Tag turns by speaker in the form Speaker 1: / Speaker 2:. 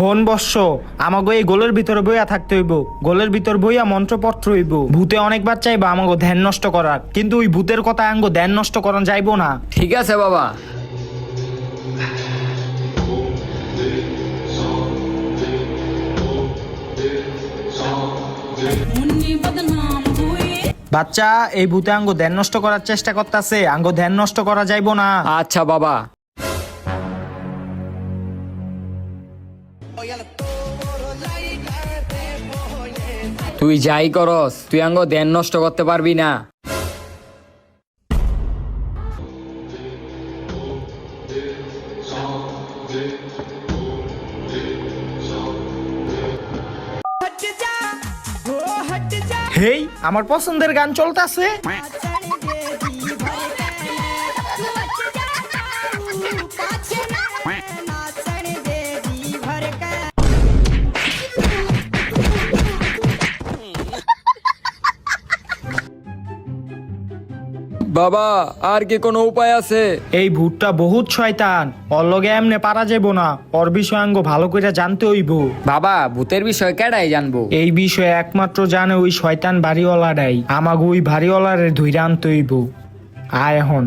Speaker 1: হন বৎস আমাগো এই গোলের ভিতর বইয়া থাকতে হইব। গোলের ভিতর বইয়া মন্ত্রপত্র হইব। ভূতে অনেকবার চাইব আমাগো ধ্যান নষ্ট করার কিন্তু ওই ভূতের কথা আঙ্গো ধ্যান নষ্ট করা যাইব না।
Speaker 2: ঠিক আছে বাবা।
Speaker 1: বাচ্চা এই ভূতে আঙ্গো ধ্যান নষ্ট করার চেষ্টা করতেছে আঙ্গো ধ্যান নষ্ট করা যাইব না।
Speaker 2: আচ্ছা বাবা। তুই যাই করস তুই আঙ্গ ধ্যান নষ্ট করতে পারবি না।
Speaker 1: হেই আমার পছন্দের গান চলতেছে।
Speaker 2: বাবা আর কি কোনো উপায় আছে?
Speaker 1: এই ভূতটা বহুত শয়তান। ওর লগে এমনে পারা যাব না। ওর বিষয় অঙ্গ ভালো করে জানতে হইব।
Speaker 2: বাবা ভূতের বিষয় কেডাই জানব?
Speaker 1: এই বিষয়ে একমাত্র জানে ওই শয়তান বাড়িওয়ালাটাই। আমাকে ওই বাড়িওয়ালারে ধৈর্য আনতে হইব। আয় এখন।